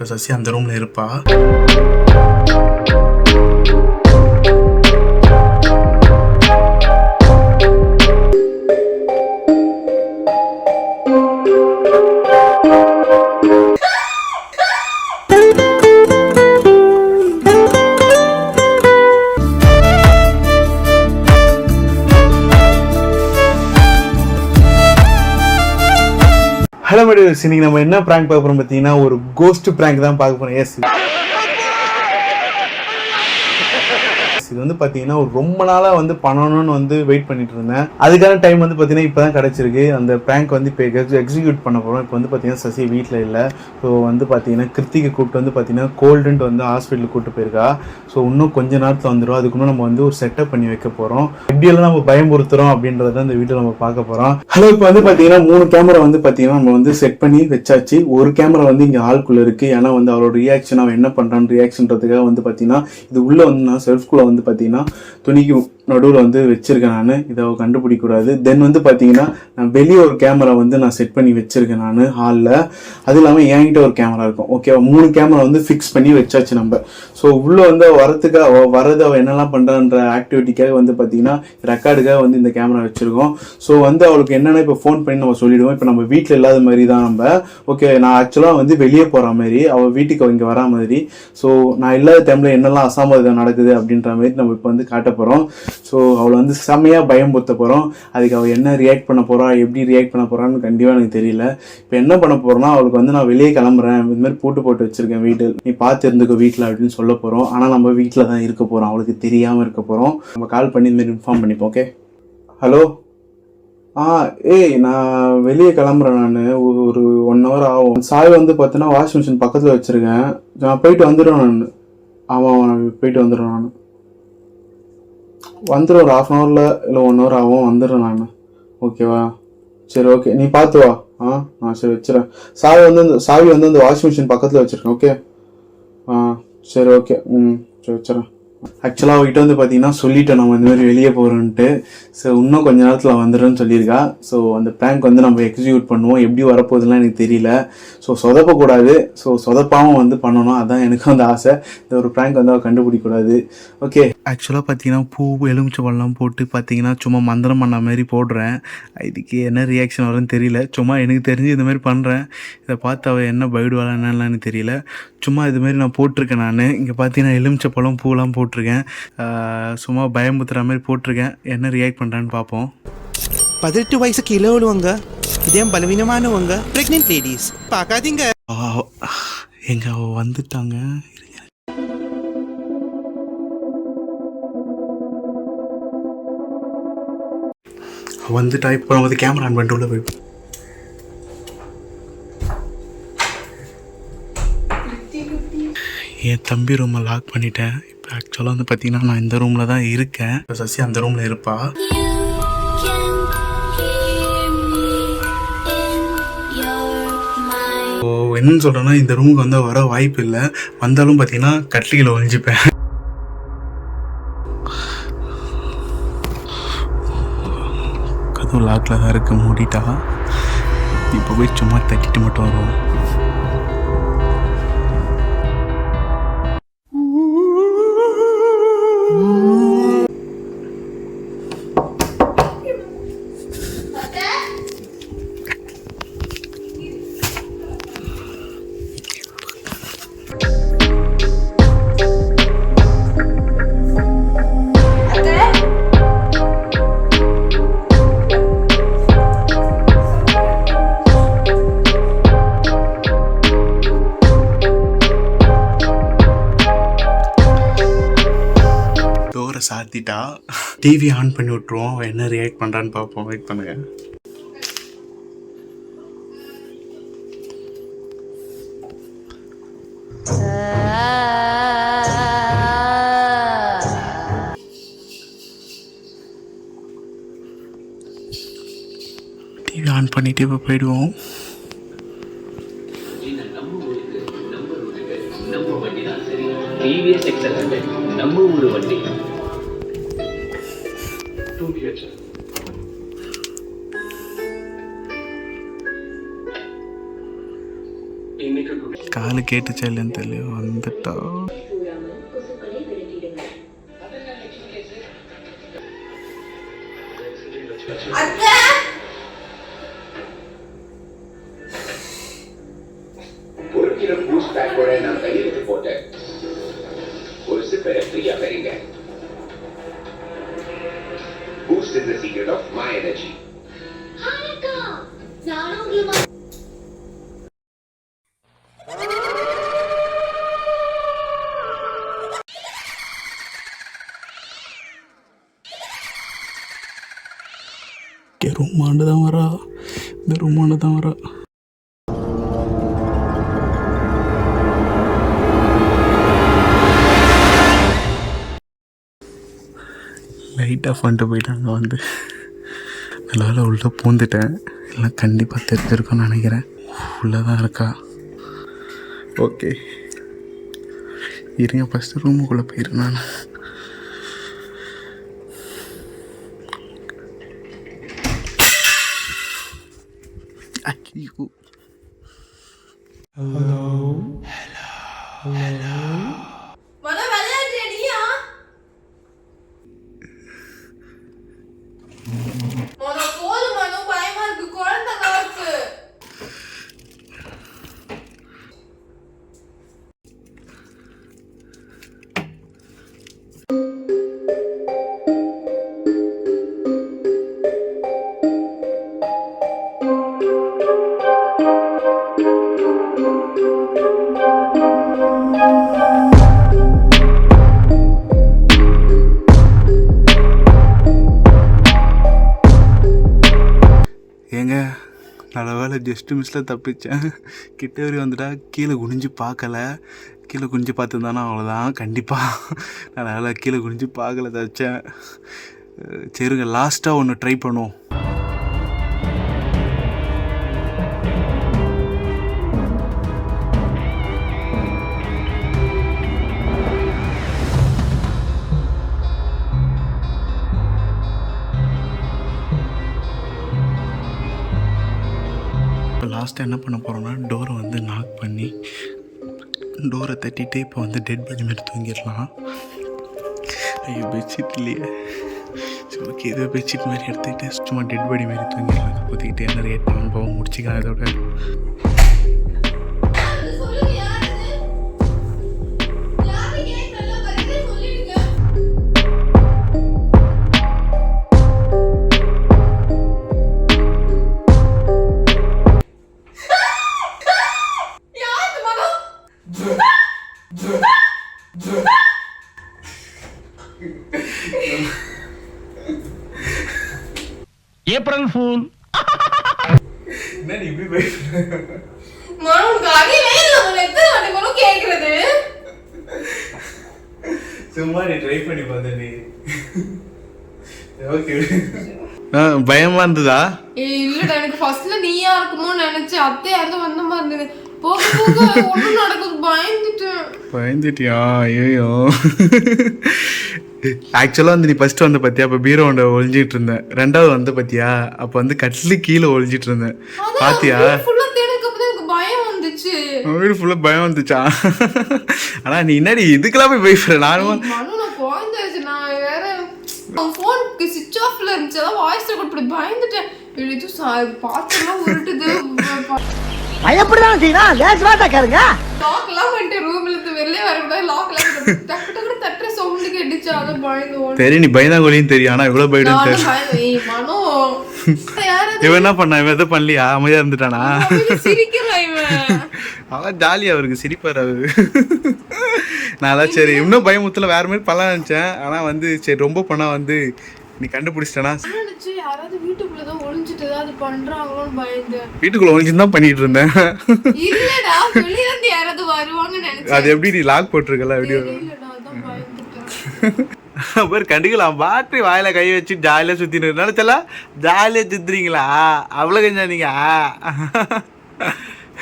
சசி அந்த ரூம்ல இருப்பா ஹலோ மேடம் இன்னைக்கு நம்ம என்ன ப்ராங்க் பார்க்க போறோம் பார்த்தீங்கன்னா ஒரு கோஸ்ட் ப்ராங்க் தான் பார்க்க போறோம். எஸ் இது வந்து பார்த்தீங்கன்னா ஒரு ரொம்ப நாளாக வந்து பண்ணணும்னு வந்து வெயிட் பண்ணிட்டு இருந்தேன். அதுக்கான டைம் வந்து பார்த்தீங்கன்னா இப்போ தான் கிடச்சிருக்கு. அந்த ப்ராங்க் வந்து இப்போ எக்ஸிக்யூட் பண்ண போகிறோம் இப்போ வந்து பார்த்தீங்கன்னா சசி வீட்டில் இல்லை. ஸோ வந்து பார்த்தீங்கன்னா கிருத்திகை கூப்பிட்டு வந்து பார்த்தீங்கன்னா கோல்டுன்ட்டு வந்து ஹாஸ்பிட்டலுக்கு கூப்பிட்டு போயிருக்கா. ஸோ இன்னும் கொஞ்ச நேரத்தில் வந்துடும் அதுக்கு முன்னாடி நம்ம வந்து ஒரு செட்டப் பண்ணி வைக்க போகிறோம் எப்படியெல்லாம் நம்ம பயமுறுத்துறோம் அப்படின்றத இந்த வீடியோ நம்ம பார்க்க போகிறோம் ஹலோ இப்போ வந்து பார்த்தீங்கன்னா மூணு கேமரா வந்து பார்த்தீங்கன்னா நம்ம வந்து செட் பண்ணி வச்சாச்சு. ஒரு கேமரா வந்து இங்கே ஆளுக்குள்ளே இருக்குது ஏன்னா வந்து அவரோட ரியாக்ஷன் அவன் என்ன பண்ணுறான்னு ரியாக்ஷன்றதுக்காக வந்து பார்த்தீங்கன்னா இது உள்ளே வந்து நான் செல்ஃப்குள்ளே வந்து பார்த்தீங்கன்னா துணிக்கு நடுவில் வந்து வச்சுருக்கேன் நான். இதை கண்டுபிடிக்கக்கூடாது தென் வந்து பார்த்தீங்கன்னா நான் வெளியே ஒரு கேமரா வந்து நான் செட் பண்ணி வச்சுருக்கேன் நான் ஹாலில் அது இல்லாமல் என்கிட்ட ஒரு கேமரா இருக்கும். ஓகேவா மூணு கேமரா வந்து ஃபிக்ஸ் பண்ணி வச்சாச்சு நம்ம. ஸோ உள்ளே வந்து வரத்துக்கு அவள் வரது அவள் என்னெல்லாம் பண்ணுறான்ற ஆக்டிவிட்டிக்காக வந்து பார்த்தீங்கன்னா ரெக்கார்டுக்காக வந்து இந்த கேமரா வச்சுருக்கோம். ஸோ வந்து அவளுக்கு என்னென்ன இப்போ ஃபோன் பண்ணி நம்ம சொல்லிவிடுவோம் இப்போ நம்ம வீட்டில் இல்லாத மாதிரி தான் நம்ம. ஓகே நான் ஆக்சுவலாக வந்து வெளியே போகிற மாதிரி அவள் வீட்டுக்கு இங்கே வரா மாதிரி. ஸோ நான் இல்லாத டைமில் என்னெல்லாம் அசாமதம் நடக்குது அப்படின்ற மாதிரி நம்ம இப்போ வந்து காட்ட போகிறோம் ஸோ அவளை வந்து செம்மையாக பயம்படுத்த போகிறோம் அதுக்கு அவள் என்ன ரியாக்ட் பண்ண போகிறா எப்படி ரியாக்ட் பண்ண போகிறான்னு கண்டிப்பாக எனக்கு தெரியல. இப்போ என்ன பண்ண போகிறோன்னா அவளுக்கு வந்து நான் வெளியே கிளம்புறேன். இது மாதிரி பூட்டு போட்டு வச்சுருக்கேன் வீட்டில் நீ பார்த்து இருந்துக்கோ வீட்டில் அப்படின்னு சொல்ல போகிறோம் ஆனால் நம்ம வீட்டில் தான் இருக்க போகிறோம் அவளுக்கு தெரியாமல் இருக்க போகிறோம் நம்ம கால் பண்ணி இந்தமாரி இன்ஃபார்ம் பண்ணிப்போம் ஓகே ஹலோ ஆ ஏய் நான் வெளியே கிளம்புறேன் நான். ஒரு ஒன் ஹவர் ஆகும். சாய் வந்து பார்த்தீங்கன்னா வாஷிங் மிஷின் பக்கத்தில் வச்சுருக்கேன். நான் போயிட்டு வந்துடுவேன் நான். ஆமாம் போயிட்டு வந்துடுவேன் நான். வந்துடும் ஒரு ஹாஃப் அன் ஹவரில் இல்லை ஒன் ஹவர் ஆகும் வந்துடுறேன் நான். ஓகேவா சரி ஓகே நீ பார்த்து வா. ஆ ஆ சரி வச்சுறேன். சாவி வந்து அந்த சாவி வந்து அந்த வாஷிங் மிஷின் பக்கத்தில் வச்சுருக்கேன் ஓகே ஆ சரி ஓகே ம் சரி வச்சுறேன். ஆக்சுவலாக அவகிட்ட வந்து பார்த்தீங்கன்னா சொல்லிட்டேன் நம்ம இந்த மாதிரி வெளியே போகிறோன்ட்டு ஸோ இன்னும் கொஞ்ச நேரத்தில் வந்துடுன்னு சொல்லியிருக்கா. ஸோ அந்த ப்ராங்க் வந்து நம்ம எக்ஸிக்யூட் பண்ணுவோம். எப்படி வரப்போகுதுலாம் எனக்கு தெரியல. ஸோ சொதப்பக்கூடாது. ஸோ சொதப்பாமல் வந்து பண்ணணும். அதான் எனக்கு வந்து ஆசை. இந்த ஒரு ப்ராங்க் வந்து அவள் கண்டுபிடிக்கக்கூடாது. ஓகே ஆக்சுவலாக பார்த்தீங்கன்னா பூ எலுமிச்சை பழம்லாம் போட்டு பார்த்தீங்கன்னா சும்மா மந்திரம் பண்ண மாதிரி போடுறேன். இதுக்கு என்ன ரியாக்ஷன் வரும்னு தெரியல. சும்மா எனக்கு தெரிஞ்சு இந்த மாதிரி பண்ணுறேன் இதை பார்த்து அவள் என்ன பயிடுவாளா என்னன்னு எனக்கு தெரியல. சும்மா இது மாதிரி நான் போட்டிருக்கேன் நான். இங்கே பார்த்தீங்கன்னா எலுமிச்சை பழம் பூலாம் போட்டிருக்கேன். சும்மா பயமுத்துற மாதிரி போட்டிருக்கேன். என்ன ரியாக்ட் பண்ணுறான்னு பார்ப்போம். பதினெட்டு வயசு கீழே உள்ளவங்க இதயம் பலவீனமானவங்க பிரெக்னென்ட் லேடிஸ் பார்க்காதீங்க. எங்க வந்துட்டாங்க. வந்துட்டா இப்போ நம்ம வந்து கேமரா ஆன் பண்ணிட்டு உள்ள போய். என் தம்பி ரூமை லாக் பண்ணிட்டேன். இப்போ ஆக்சுவலாக வந்து பார்த்தீங்கன்னா நான் இந்த ரூமில் தான் இருக்கேன். இப்போ சசி அந்த ரூமில் இருப்பா. ஓ என்னன்னு சொல்கிறேன்னா இந்த ரூமுக்கு வந்து வர வாய்ப்பு இல்லை. வந்தாலும் பார்த்தீங்கன்னா கட்டிலில் ஒழிஞ்சுப்பேன் கதவு லாக்கில் தான் இருக்குது மூடிட்டா. இப்போ போய் சும்மா தட்டிட்டு மட்டும் வருவோம். கத்திட்டா டிவி ஆன் பண்ணி விட்ருவோம் அவன் என்ன ரியாக்ட் பண்ணுறான்னு பார்ப்போம். வெயிட் பண்ணுங்க. டிவி ஆன் பண்ணிட்டு இப்போ போயிடுவோம். காலு கேட்டுச்சா இல்லைன்னு தெரியல வந்துட்டா ஒரு கிலோ பூஸ்ட் பேக்கோட நான் கையெழுத்து போட்டேன் ரூமாண்டு தான் வரா இந்த ரூமாண்டு தான் வரா லைட் ஆஃப் பண்ணிட்டு போயிட்டாங்க வந்து. நல்லா உள்ளே பூந்துட்டேன். எல்லாம் கண்டிப்பாக தெரிஞ்சிருக்கோன்னு நினைக்கிறேன். உள்ளே தான் இருக்கா? ஓகே இருங்க ஃபஸ்ட்டு ரூமுக்குள்ளே போயிடுறேன் நான். ஐயோ நல்ல வேலை ஜஸ்ட் மிஸ்ஸில் தப்பிச்சேன். கிட்ட வரையும் வந்துட்டா கீழே குனிஞ்சு பார்க்கல. கீழே குனிஞ்சு பார்த்துருந்தானா அவ்வளோதான் கண்டிப்பாக நான் நல்லா கீழே குனிஞ்சு பார்க்கல தச்சேன் சரிங்க லாஸ்ட்டாக ஒன்று ட்ரை பண்ணுவோம். ஃபஸ்ட்டு என்ன பண்ண போகிறோம்னா டோரை வந்து நாக் பண்ணி டோரை தட்டிட்டு இப்போ வந்து டெட் பாடி மாதிரி தூங்கிடலாம். ஐயோ பெட்ஷீட் இல்லையே. சரி ஓகே இதை பெட்ஷீட் மாதிரி எடுத்துக்கிட்டு சும்மா டெட் பாடி மாதிரி தூங்கிடலாம். இதை ஊற்றிக்கிட்டு என்ன ரேட் பண்ணுவோம் முடிச்சிக்கலாம் இதோட. மனோ கேக்குறது சும்மா நீ ட்ரை பண்ணி பார்த்த நீ. ஓகே பயமா இருந்ததா? ஏய் இல்லடா எனக்கு ஃபர்ஸ்ட்ல நீயா இருக்குமோ நினைச்சேன். அத்தை யாரும் வந்த மாதிரி இருந்தது. போக போக ஒண்ணும் நடக்குது பயந்துட்டேன். பயந்துட்டியா? ஐயோ ஆக்சுவலாக வந்து நீ ஃபர்ஸ்ட் வந்து பார்த்தியா அப்போ பீரோண்ட ஒழிஞ்சிட்டு இருந்தேன். ரெண்டாவது வந்து பார்த்தியா அப்போ வந்து கட்லு கீழே ஒழிஞ்சிட்டு இருந்தேன். பாத்தியா? ஃபுல்லா தேடுக்கு அப்புறம் எனக்கு பயம் வந்துச்சு. உன் வீடு ஃபுல்லாக பயம் வந்துச்சா? ஆனால் நீ என்னடி இதுக்கெல்லாம் போய் வேற அவன் ஃபோனுக்கு சுவிட்ச் ஆஃப்ல இருந்துச்சு. அதான் வாய்ஸ் ரெக்கார்ட் பண்ணி பயந்துட்டேன். எழுதி பாத்தெல்லாம் உருட்டுது. பயப்படதான் செய்யணும் லேசுவாட்டா கேளுங்க. லாக் எல்லாம் பண்ணிட்டு ரூம்ல இருந்து வெளியே வரக்கூடாது. லாக் எல்லாம் பண்ணிட்டு டக்கு டக்கு தட்டுற சரி நீ பயந்தாங்கொழின்னு தெரியும் ஆனால் இவ்வளோ பயடுன்னு நானும் தெரியும் இவன் என்ன பண்ணா? இவன் எதுவும் பண்ணலையா? அமைதியாக இருந்துட்டானா? அவன் ஜாலியாக அவருக்கு சிரிப்பார் அவரு. நான் அதான் சரி இன்னும் பயமுத்துல வேற மாதிரி பண்ணலாம் நினச்சேன். ஆனால் வந்து சரி ரொம்ப பண்ணா வந்து நீ கண்டுபிடிச்சிட்டனா? யாராவது வீட்டுக்குள்ளதான் ஒளிஞ்சிட்டு ஏதாவது பண்றாங்களோன்னு பயந்தேன் வீட்டுக்குள்ள தான் பண்ணிட்டு இருந்தேன். இல்லடா வெளியில இருந்து யாராவது வருவாங்கன்னு நினைச்சேன். அது எப்படி நீ லாக் போட்டிருக்கல வீடியோ அப்புறம் கண்டுக்கலாம். பாட்டு வாயில கை வச்சு ஜாலியாக சுற்றினு நினச்சல ஜாலியாக சுத்துறீங்களா? அவ்வளோ கொஞ்சம் நீங்க.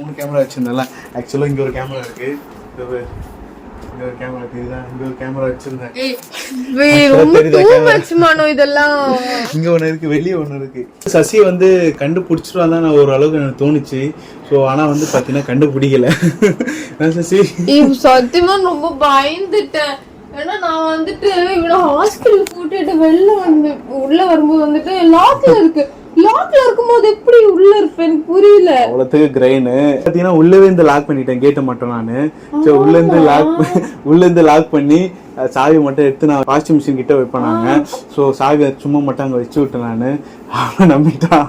மூணு கேமரா வச்சிருந்தல ஆக்சுவலாக இங்கே ஒரு கேமரா இருக்கு. இது பாரு. இங்க ஒரு கேமரா தெரியுதா? இங்க ஒரு கேமரா வச்சிருந்தேன். இதெல்லாம். இங்க ஒண்ணு இருக்கு வெளியே ஒண்ணு இருக்கு. சசி வந்து கண்டுபிடிச்சிருவான் தான் நான் ஒரு அளவுக்கு எனக்கு தோணுச்சு. ஸோ ஆனா வந்து பாத்தீங்கன்னா கண்டுபிடிக்கல. சசி இப்ப சத்தியமா ரொம்ப பயந்துட்டேன். ஏன்னா நான் வந்துட்டு இவனை ஹாஸ்பிட்டல் கூட்டிட்டு வெளில வந்து உள்ள வரும்போது வந்துட்டு லாக்ல இருக்கு. லாக்ல இருக்கும்போது எப்படி உள்ள இருப்பேன் புரியல. அவ்வளோத்துக்கு கிரைனு பார்த்தீங்கன்னா உள்ளவே இருந்து லாக் பண்ணிட்டேன். கேட்டை மட்டும் நான். ஸோ உள்ள இருந்து லாக் உள்ள இருந்து லாக் பண்ணி சாவி மட்டும் எடுத்து நான் வாஷிங் மிஷின் கிட்ட வைப்பேன் நாங்க ஸோ சாவி சும்மா மட்டும் அங்கே வச்சு விட்டேன் நான். அவன் நம்பிட்டான்.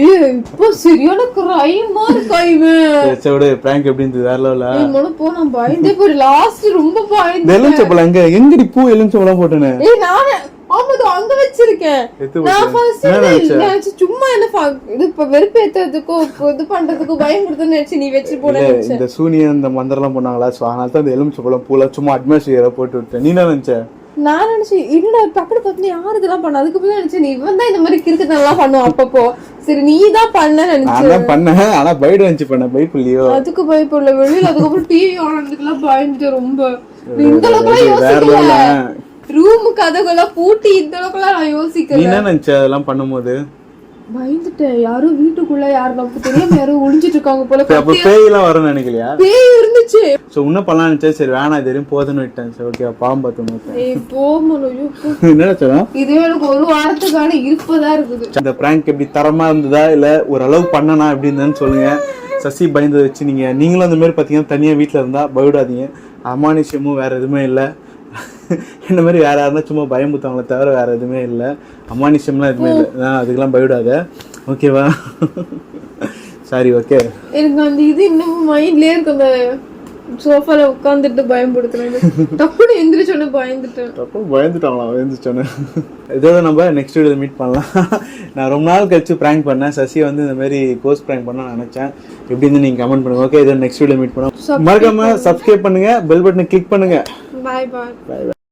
இப்போ சரியான கிரைமா இருக்கா இவன்? சரி விட. பிராங்க் எப்படி இருந்தது? வேற லெவலில் ஏய், மொன போ நான் பயந்தே போய் லாஸ்ட் ரொம்ப பயந்து எலுமிச்சப்பழம் எங்க? எங்கடி பூ எலுமிச்சப்பழம் போட்டேனே ஏய் நானே ஆமா அங்க வச்சிருக்கேன். நான். ஃபர்ஸ்ட் நினைச்ச? சும்மா என்ன இது இப்ப வெறுப்பேத்துறதுக்கோ இப்ப இது பண்றதுக்கோ பயமுடுத்துன்னு நினைச்சு நீ வச்சு நினைச்சேன் இந்த சூனியன் இந்த மந்திரம்லாம் பண்ணாங்களா? ஸோ அதனால தான் இந்த எலுமிச்சப்பழம் பூல சும்மா அட்மாஸ்பியரை போட்டு விட்டேன். நீ என்ன நினைச்ச? நான் நினைச்சேன் என்னடா பக்கத்து பக்கத்துல யாரு இதெல்லாம் பண்ண? அதுக்கு போய் நினைச்சேன் நீ இவன் தான் இந்த மாதிரி கிறுக்குத்தனம்லாம் பண்ணுவான் அப்பப்போ. சரி நீ தான் பண்ண நான் நினைச்சேன் தான் பண்ணேன் ஆனா பைடு வந்துச்சு பண்ணேன். பைப்புலையோ அதுக்கு பயப்படல வெளியில அதுக்கப்புறம் டிவி ஆனதுக்கெல்லாம் பயந்துட்டு ரொம்ப. இந்த அளவுக்குலாம் யோசிக்கல. ரூமு கதவுலாம் பூட்டி இந்த அளவுக்குலாம் நான் நீ யோசிக்கல என்ன நினைச்ச அதெல்லாம் பண்ணும்போது? பயந்துட்டேன். யாரோ வீட்டுக்குள்ள யாரு நமக்கு தெரியாம யாரோ ஒளிஞ்சிட்டு இருக்காங்க போல. அப்ப கத்தியா- பேயெல்லாம் வரும்னு நினைக்கலையா? பேய் இருந்துச்சு. ஸோ இன்னும் பண்ணலாம் நினைச்சேன் சரி வேணாம் இது வரையும் போதுன்னு விட்டேன். சரி ஓகே பாவம் பார்த்து பார்த்தேன் ஏய் போமனோ ஐயோ, போ. என்ன நினைச்சா இதுவே எனக்கு ஒரு வாரத்துக்கான இருப்பதா இருக்குது. இந்த பிராங்க் எப்படி தரமா இருந்ததா இல்ல ஓரளவு பண்ணனா எப்படி இருந்ததுன்னு சொல்லுங்க. சசி பயந்ததை வச்சு நீங்க நீங்களும் அந்த மாதிரி பார்த்தீங்கன்னா தனியா வீட்டில் இருந்தா பயப்படாதீங்க. அமானுஷ்யமும் வேற எதுவுமே இல்லை. இந்த மாதிரி வேற யாருன்னா சும்மா பயமுத்தாங்களே தவிர வேற எதுவுமே இல்லை. அமானுஷ்யம்லாம் எதுவுமே இல்லை. நான் அதுக்கெல்லாம் பயப்படாத. ஓகேவா? சாரி ஓகே எனக்கு அந்த இது இன்னும் மைண்ட்லயே இருக்கு. அந்த சோஃபால உட்காந்துட்டு பயன்படுத்துறது டக்குனு எந்திரிச்சோன்னு பயந்துட்டேன். அப்புறம் பயந்துட்டாங்களா பயந்துச்சோன்னு இதோட நம்ம நெக்ஸ்ட் வீடியோ மீட் பண்ணலாம். நான் ரொம்ப நாள் கழிச்சு ப்ராங்க் பண்ணேன். சசியை வந்து இந்த மாதிரி கோஸ்ட் ப்ராங்க் பண்ண நினைச்சேன். எப்படி இருந்து நீங்க கமெண்ட் பண்ணுங்க. ஓகே இதோ நெக்ஸ்ட் வீடியோ மீட் பண்ணலாம். மறக்காம சப்ஸ்கிரைப் பண்ணுங்க. பெல் பட்டனை கிளிக் பண்ணுங்க. பாய் பாய் Bye, bye.